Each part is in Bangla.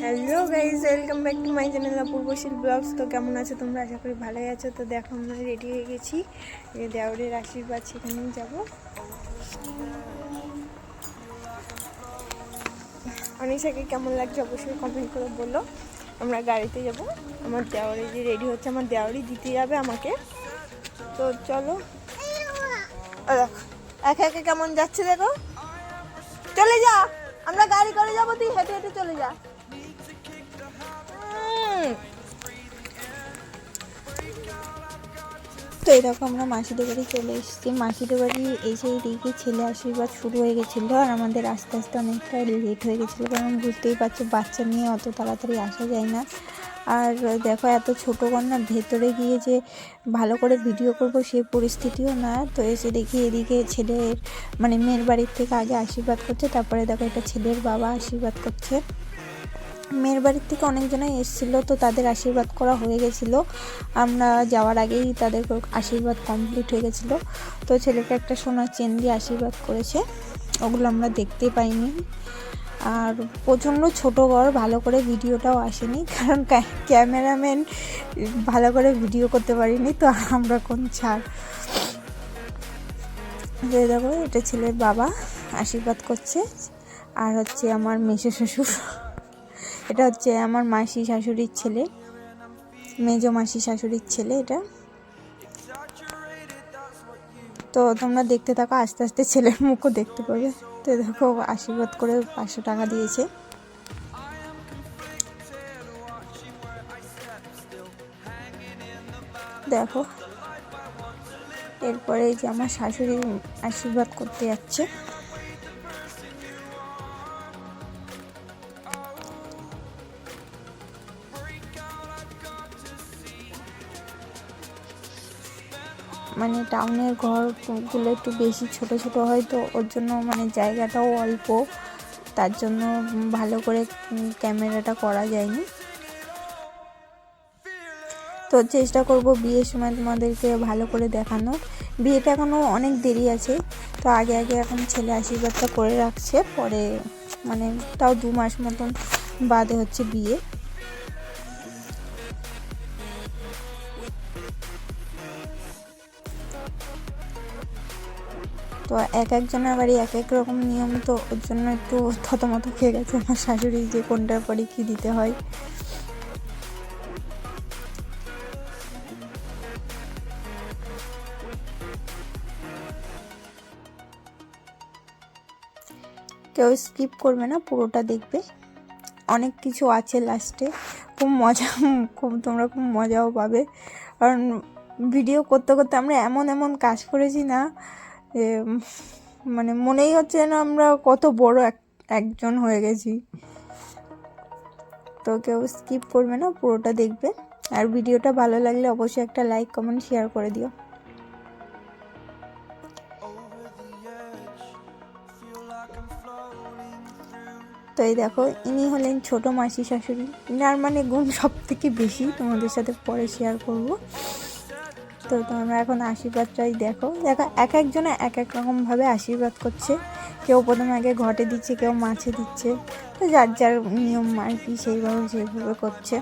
Hello guys welcome back to my channel Apurbashil vlogs তো কেমন আছো তোমরা? আশা করি ভালোই আছো। তো দেখো, আমরা রেডি হয়ে গেছি। এই দেওরের আশীর্বাদ, সেখানেই যাব। অনিশাকে কেমন লাগছে অবশ্যই কমেন্ট করে বলো। আমরা গাড়িতে যাব। আমার দেওয়ারে যে রেডি হচ্ছে, আমার দেওয়ারই দিতে যাবে আমাকে। তো চলো। দেখো, একে একে কেমন যাচ্ছে দেখো। চলে যা, আমরা গাড়ি করে যাব, তুই হেঁটে হেঁটে চলে যা। তো এরকম আমরা মাসিদের বাড়ি চলে এসেছি। মাসিদের বাড়ি এসে দিকে ছেলে আশীর্বাদ শুরু হয়ে গেছিল আর আমাদের আস্তে আস্তে অনেকটা লেট হয়ে গেছিল কারণ বুঝতেই পারছ বাচ্চা নিয়ে অত তাড়াতাড়ি আসা যায় না। আর দেখো এত ছোটো কন্যা, ভেতরে গিয়ে যে ভালো করে ভিডিও করব সেই পরিস্থিতিও না। তো এসে দেখি এদিকে ছেলের মানে মেয়ের বাড়ির থেকে আগে আশীর্বাদ করছে, তারপরে দেখো এটা ছেলের বাবা আশীর্বাদ করছে। মেয়ের বাড়ির থেকে অনেকজনাই এসেছিল, তো তাদের আশীর্বাদ করা হয়ে গেছিল। আমরা যাওয়ার আগেই তাদের আশীর্বাদ কমপ্লিট হয়ে গেছিল। তো ছেলেকে একটা সোনার চেন দিয়ে আশীর্বাদ করেছে। ওগুলো আমরা দেখতে পাইনি। আর প্রচণ্ড ছোটো ঘর ভালো করে ভিডিওটাও আসেনি, কারণ ক্যামেরাম্যান ভালো করে ভিডিও করতে পারিনি, তো আমরা কোন ছাড়। দেখো, এটা ছেলের বাবা আশীর্বাদ করছে। আর হচ্ছে আমার মেসো শ্বশুর। এটা হচ্ছে আমার মাসি শাশুড়ির ছেলে, মেজো মাসি শাশুড়ির ছেলে এটা। তো তোমরা দেখতে থাকো, আস্তে আস্তে ছেলের মুখও দেখতে পাবে। তো দেখো আশীর্বাদ করে পাঁচশো টাকা দিয়েছে। দেখো, এরপরে যে আমার শাশুড়ি আশীর্বাদ করতে যাচ্ছে। মানে টাউনের ঘরগুলো একটু বেশি ছোট ছোট হয় তো ওর জন্য মানে জায়গাটাও অল্প। তার জন্য ভালো করে ক্যামেরাটা করা যায়নি। তো চেষ্টা করব বিয়ের সময় তোমাদেরকে ভালো করে দেখানোর। বিয়েটা এখনও অনেক দেরি আছে, তো আগে আগে এখন ছেলে আশীর্বাদটা করে রাখছে। পরে মানে তাও দু মাস মতন বাদে হচ্ছে বিয়ে। তো এক একজনের বাড়ি এক এক রকম নিয়ম, তো ওর জন্য একটু থতমত খেয়ে গেছে আমার শাশুড়ি যে কোনটার পরে কী দিতে হয়। কেউ স্কিপ করবে না, পুরোটা দেখবে। অনেক কিছু আছে লাস্টে খুব মজা, খুব তোমরা খুব মজাও পাবে। কারণ ভিডিও করতে করতে আমরা এমন এমন কাজ করেছি না মানে মনেই হচ্ছে যেন আমরা কত বড় এক, একজন হয়ে গেছি। তো কেউ স্কিপ করবে না, পুরোটা দেখবে। আর ভিডিওটা ভালো লাগলে অবশ্যই একটা লাইক কমেন্ট শেয়ার করে দিও। তো এই দেখো, ইনি হলেন ছোট মাসি শাশুড়ি। ইনার মানে গুণ সব থেকে বেশি, তোমাদের সাথে পরে শেয়ার করব। তো তোমরা এখন আশীর্বাদটাই দেখো। দেখো, এক একজনে এক এক রকমভাবে আশীর্বাদ করছে। কেউ প্রথমে আগে ঘটে দিচ্ছে, কেউ মাছে দিচ্ছে। তো যার যার নিয়ম আর কি সেইভাবে সেইভাবে করছে।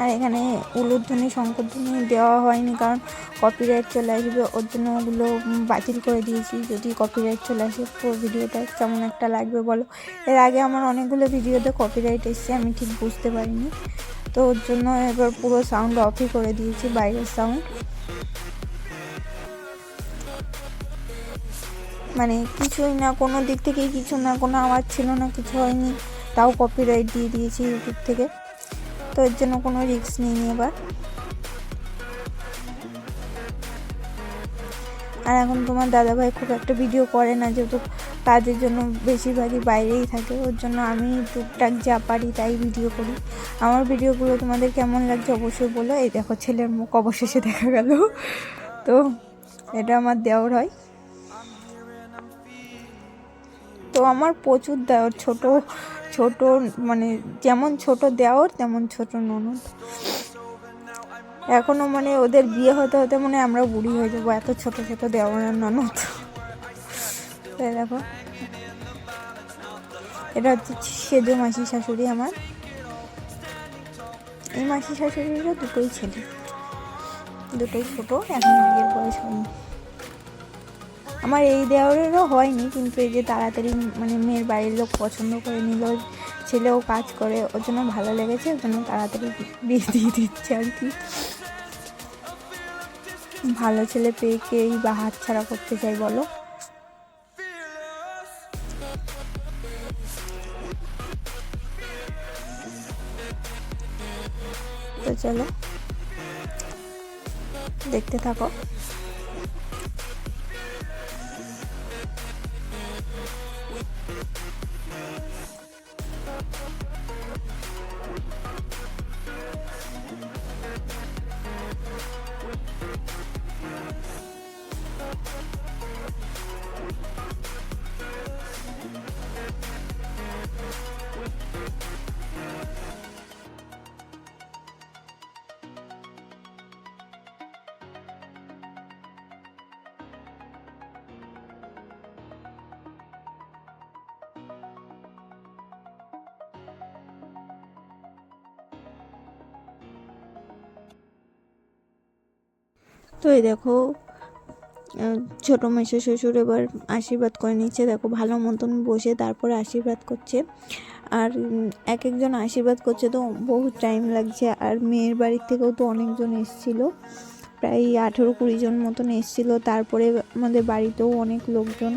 আর এখানে উলুধ্বনি, শঙ্করধ্বনি দেওয়া হয়নি কারণ কপিরাইট চলে আসবে, ওর জন্য ওগুলো বাতিল করে দিয়েছি। যদি কপিরাইট চলে আসে, পুরো ভিডিওটা কেমন একটা লাগবে বলো? এর আগে আমার অনেকগুলো ভিডিওতে কপিরাইট এসছে, আমি ঠিক বুঝতে পারিনি। তো ওর জন্য এবার পুরো সাউন্ড অফই করে দিয়েছি, বাইরের সাউন্ড মানে কিছুই না, কোনো দিক থেকেই কিছু না, কোনো আওয়াজ ছিল না, কিছু হয়নি। তাও কপিরাইট দিয়ে দিয়েছি ইউটিউব থেকে। তো এর জন্য কোনো রিস্ক নিইনি এবার। আর এখন তোমার দাদাভাই খুব একটা ভিডিও করে না, যেহেতু কাজের জন্য বেশিরভাগই বাইরেই থাকে, ওর জন্য আমি টুকটাক যা পারি তাই ভিডিও করি। আমার ভিডিওগুলো তোমাদের কেমন লাগছে অবশ্যই বলো। এই দেখো ছেলের মুখ অবশেষে দেখা গেল। তো এটা আমার দেওর হয়। তো আমার প্রচুর দেওর, ছোট ছোট মানে যেমন ছোট দেওর, তেমন ছোট ননদ। এখনও মানে ওদের বিয়ে হতে হতে মানে আমরা বুড়ি হয়ে যাব, এত ছোট ছোট দেওয়ার ননদ এই দেখো। এটা হচ্ছে সেজো মাসি শাশুড়ি আমার। এই মাসি শাশুড়িরও দুটোই ছেলে। দুটোই ছোট, এখন বিয়ের বয়স হয়নি। আমার এই দেওয়ারেরও হয়নি, কিন্তু এই যে তাড়াতাড়ি মানে মেয়ের বাড়ির লোক পছন্দ করে নিল, ছেলেও কাজ করে, ওর জন্য ভালো লেগেছে, ওর জন্য তাড়াতাড়ি বিয়ে দিয়ে দিচ্ছে আর কি। ভালো ছেলে পেয়ে কেই বা হাত ছাড়া করতে চাই বলো? তো চলো দেখতে থাকো। তো এই দেখো ছোট মেসো শ্বশুর এবার আশীর্বাদ করে নিচ্ছে। দেখো, ভালো মতন বসে তারপরে আশীর্বাদ করছে। আর এক একজন আশীর্বাদ করছে তো বহু টাইম লাগছে। আর মেয়ের বাড়ির থেকেও তো অনেকজন এসছিল। প্রায় আঠেরো কুড়ি জন মতন এসছিল। তারপরে আমাদের বাড়িতেও অনেক লোকজন।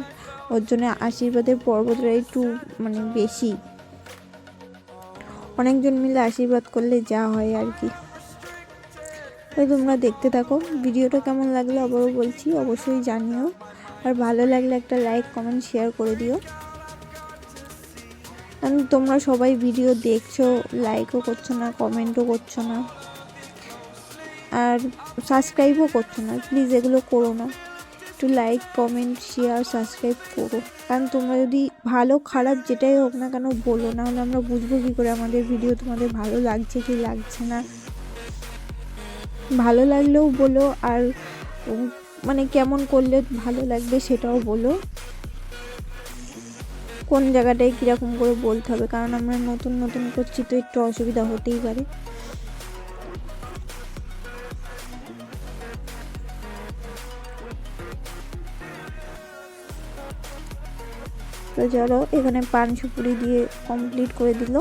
ওর জন্য আশীর্বাদের পর্বটা একটু মানে বেশি। অনেকজন মিলে আশীর্বাদ করলে যা হয় আর কি। তো তোমরা দেখতে থাকো। ভিডিওটা কেমন লাগল আবারও বলছি, অবশ্যই জানিও। আর ভালো লাগলে একটা লাইক কমেন্ট শেয়ার করে দিও। কারণ তোমরা সবাই ভিডিও দেখছ লাইকও করছ না কমেন্টও করছ না। আর সাবস্ক্রাইবও করছ না প্লিজ এগুলো করো না। একটু লাইক কমেন্ট শেয়ার সাবস্ক্রাইব করো। কারণ তোমরা যদি ভালো, খারাপ যেটাই হোক না কেন বলো না হলে আমরা বুঝব কী করে আমাদের ভিডিও তোমাদের ভালো লাগছে কি লাগছে না। ভালো লাগলেও বলো আর মানে কেমন করলে ভালো লাগবে সেটাও বলো। কোন জায়গাটায় কীরকম করে বলতে হবে? কারণ আমরা নতুন নতুন করছি তো একটু অসুবিধা হতেই পারে। তো চলো, এখানে পান সুপুরি দিয়ে কমপ্লিট করে দিল।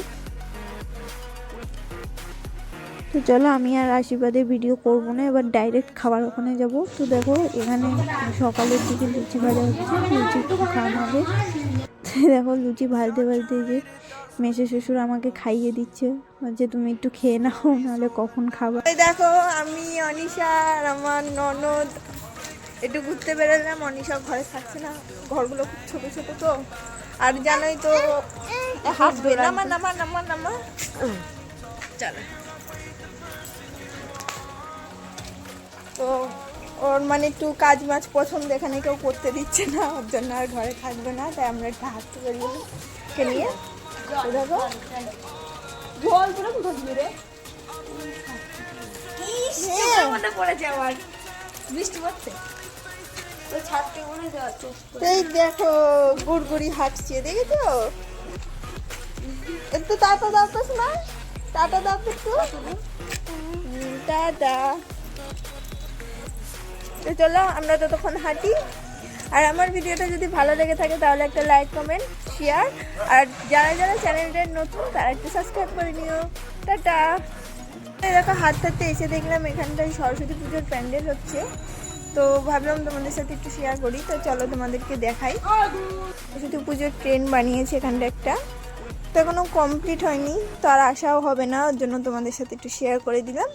তো চলো আমি আর আশীর্বাদে ভিডিও করব না এবার ডাইরেক্ট খাবার ওখানে যাব তো দেখো এখানে সকালের দিকে লুচি ভাজা হচ্ছে লুচি খাওয়ানো হবে দেখো লুচি ভাজতে ভাজতে যে মেসে শ্বশুর আমাকে খাইয়ে দিচ্ছে যে তুমি একটু খেয়ে নাও নাহলে কখন এই দেখো আমি অনিশা আর আমার ননদ একটু ঘুরতে বেরোলাম অনিশা ঘরে থাকছে না ঘরগুলো খুব ছোট ছোট তো আর জানোই তো হাসবে নামা নামা নামা নামা চলো তো ওর মানে একটু কাজ মাছ পছন্দ এখানে কেউ করতে দিচ্ছে না ওর জন্য আর ঘরে থাকবে না তাই আমরা একটু হাঁটতে বেরিয়ে কে নিয়ে? দেখো। জল পুরো রে বৃষ্টি পড়ছে তো চুপ এই দেখো গুড়গুড়ি হাঁটছে দেখেছ? একটু টাটা দাও তো শোনা টাটা দাও তো একটু। টাটা তো চলো আমরা ততক্ষণ হাঁটি। আর আমার ভিডিওটা যদি ভালো লেগে থাকে তাহলে একটা লাইক কমেন্ট শেয়ার আর যারা যারা চ্যানেলটা নতুন, তারা একটু সাবস্ক্রাইব করে নিও। টাটা। দেখো, হাত হাঁটতে এসে দেখলাম এখানটায় সরস্বতী পুজোর প্যান্ডেল হচ্ছে। তো ভাবলাম তোমাদের সাথে একটু শেয়ার করি। তো চলো তোমাদেরকে দেখাই। সরস্বতী পুজোর ট্রেন বানিয়েছে এখানটা একটা। তো এখনও কমপ্লিট হয়নি, তো আর আসাও হবে না। ওর জন্য তোমাদের সাথে একটু শেয়ার করে দিলাম।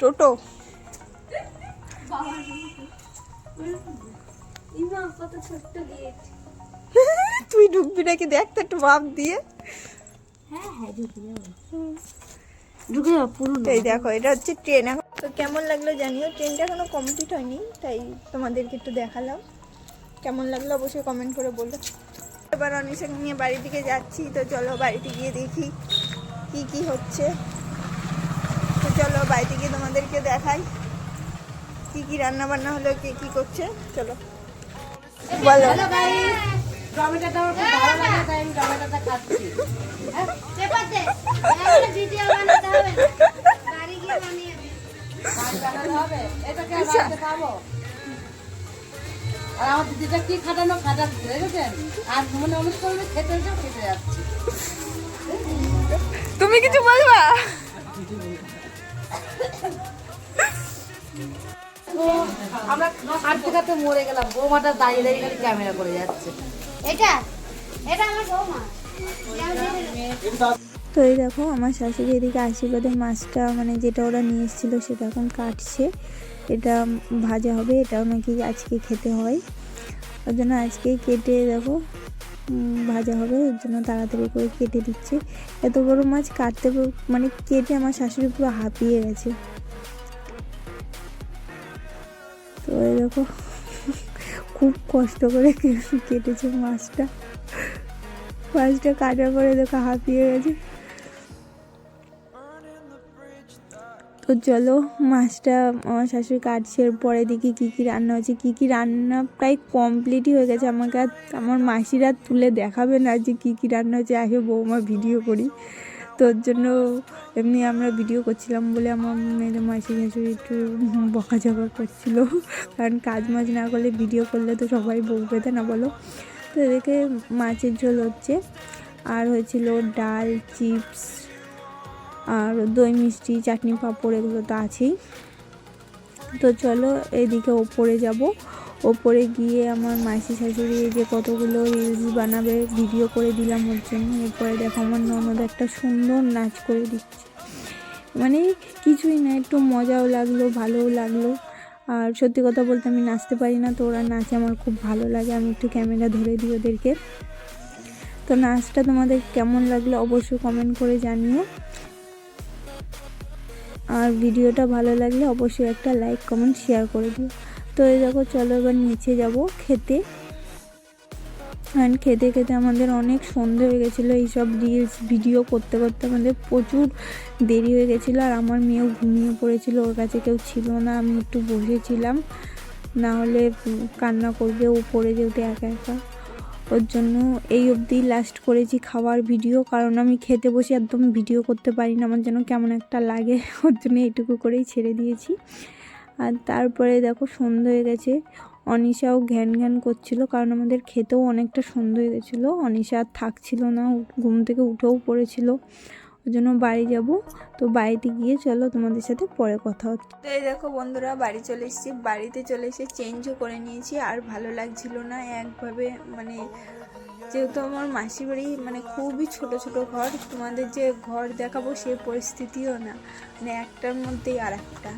টোটো। তুই ঢুকবি নাকি? দেখ তো একটু ভাব দিয়ে। এই দেখো, এটা হচ্ছে ট্রেন এখন তো কেমন লাগল জানিও? ট্রেনটা এখনও কমপ্লিট হয়নি, তাই তোমাদেরকে একটু দেখালাম। কেমন লাগল অবশ্যই কমেন্ট করে বলো। এবার অনিশাকে নিয়ে বাড়ির দিকে যাচ্ছি, তো চলো বাড়িতে গিয়ে দেখি কি কি হচ্ছে। চলো বাড়িতে গিয়ে তোমাদেরকে দেখাই কি কি রান্না বান্না হলো কে কি করছে। চলো। বলো। টমেটোটা আমার খুব ভালো লাগে তাই আমি টমেটোটা খাচ্ছি। ভিডিও বানাতে হবে। বাড়ি গিয়ে বানিয়ে বানাতে হবে। এটাকে আর খাব। আর আমার দিদিটা কি খাটানো খাটাচ্ছে দেখেছেন? আর মনে করবে খেতে যাও খেতে যাচ্ছি। তুমি কিছু বলবা? আমরা খাটতে খাটতে মরে গেলাম। বৌমাটা দাঁড়িয়ে দাঁড়িয়ে খালি ক্যামেরা করে যাচ্ছে। এটা? এটা আমার বৌমা। তো এই দেখো আমার শাশুড়ি এদিকে আশীর্বাদের মাছটা মানে যেটা ওরা নিয়ে এসেছিল সেটা এখন কাটছে। এটা ভাজা হবে এটাও নাকি আজকে খেতে হয়। ওই জন্য আজকেই কেটে দেখো ভাজা হবে ওর জন্য তাড়াতাড়ি করে কেটে দিচ্ছে। এত বড় মাছ কাটতে মানে কেটে আমার শাশুড়ি পুরো হাঁপিয়ে গেছে। তো এরকম খুব কষ্ট করে কেটেছে মাছটা। মাছটা কাটার পরে দেখো হাঁপিয়ে গেছে। তো চলো মাছটা, আমার শাশুড়ি কাটছে পরে দেখি কী কী রান্না হচ্ছে কী কী রান্না প্রায় কমপ্লিটই হয়ে গেছে। আমাকে আমার মাসিরা তুলে দেখাবে না যে কী কী রান্না হচ্ছে আগে বৌমা ভিডিও করি। তোর জন্য এমনি আমরা ভিডিও করছিলাম বলে আমার মেয়েদের মাসি শাশুড়ি একটু বকাঝকা করছিল। কারণ কাজ মাছ না করলে ভিডিও করলে তো সবাই বকবে না বলো? তো এদেরকে মাছের ঝোল হচ্ছে, আর হয়েছিল ডাল, চিপস আর দই, মিষ্টি, চাটনি, পাঁপড় এগুলো তো আছেই। তো চলো এদিকে ওপরে যাব। ওপরে গিয়ে আমার মাসি শাশুড়ি যে কতগুলো রিলস বানাবে ভিডিও করে দিলাম ওর জন্য। এরপরে দেখো আমার ননদ একটা সুন্দর নাচ করে দিচ্ছে। মানে কিছুই না, একটু মজাও লাগল, ভালোও লাগল। আর সত্যি কথা বলতে আমি নাচতে পারি না, তো ওরা নাচে আমার খুব ভালো লাগে। আমি একটু ক্যামেরা ধরে দিই ওদেরকে। তো নাচটা তোমাদের কেমন লাগল অবশ্যই কমেন্ট করে জানিও। আর ভিডিওটা ভালো লাগলে অবশ্যই একটা লাইক, কমেন্ট শেয়ার করে দিও। তো এই দেখো, চলো এবার নিচে যাব খেতে। অ্যান্ড খেতে খেতে আমাদের অনেক সন্ধে হয়ে গেছিল, এইসব রিলস ভিডিও করতে করতে আমাদের প্রচুর দেরি হয়ে গেছিল আর আমার মেয়েও ঘুমিয়ে পড়েছিল, ওর কাছে কেউ ছিল না, আমি একটু বসেছিলাম। না হলে কান্না করবে, ও পড়ে যেতে একা একা। ওর জন্য এই অবধি লাস্ট করেছি খাওয়ার ভিডিও কারণ আমি খেতে বসে একদম ভিডিও করতে পারি না, আমার যেন কেমন একটা লাগে, ওর জন্য এইটুকু করেই ছেড়ে দিয়েছি। আর তারপরে দেখো সন্ধ্যে হয়ে গেছে, অনিশাও ঘ্যান ঘ্যান করছিল, কারণ আমাদের খেতেও অনেকটা সন্ধ্যে হয়ে গেছিল, অনিশা আর থাকছিল না, ঘুম থেকে উঠেও পড়েছিল। ওই জন্য বাড়ি যাব। তো বাড়িতে গিয়ে চলো তোমাদের সাথে পরে কথা হচ্ছে। তো এই দেখো বন্ধুরা, বাড়ি চলে এসেছি। বাড়িতে চলে এসে চেঞ্জও করে নিয়েছি। আর ভালো লাগছিল না একভাবে মানে যেহেতু আমার মাসি বাড়ি মানে খুবই ছোট ছোট ঘর, তোমাদের যে ঘর দেখাবো সে পরিস্থিতিও না। মানে একটার মধ্যেই আর একটা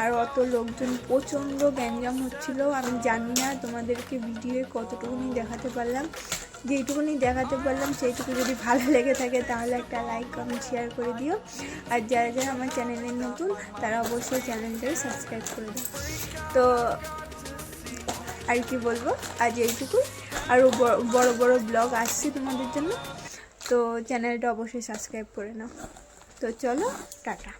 আর অত লোকজন প্রচণ্ড গ্যাঞ্জাম হচ্ছিল, আমি জানি না তোমাদেরকে ভিডিওয়ে কতটুকুনি দেখাতে পারলাম। যেইটুকুনি দেখাতে পারলাম, সেইটুকু যদি ভালো লেগে থাকে তাহলে একটা লাইক কমেন্ট শেয়ার করে দিও। আর যারা যারা আমার চ্যানেলে নতুন, তারা অবশ্যই চ্যানেলটাকে সাবস্ক্রাইব করে দিও। তো, আর কি বলব? আজ এইটুকু আরও বড় বড় ব্লগ আসছে তোমাদের জন্য। তো চ্যানেলটা অবশ্যই সাবস্ক্রাইব করে নাও। তো চলো, টাটা।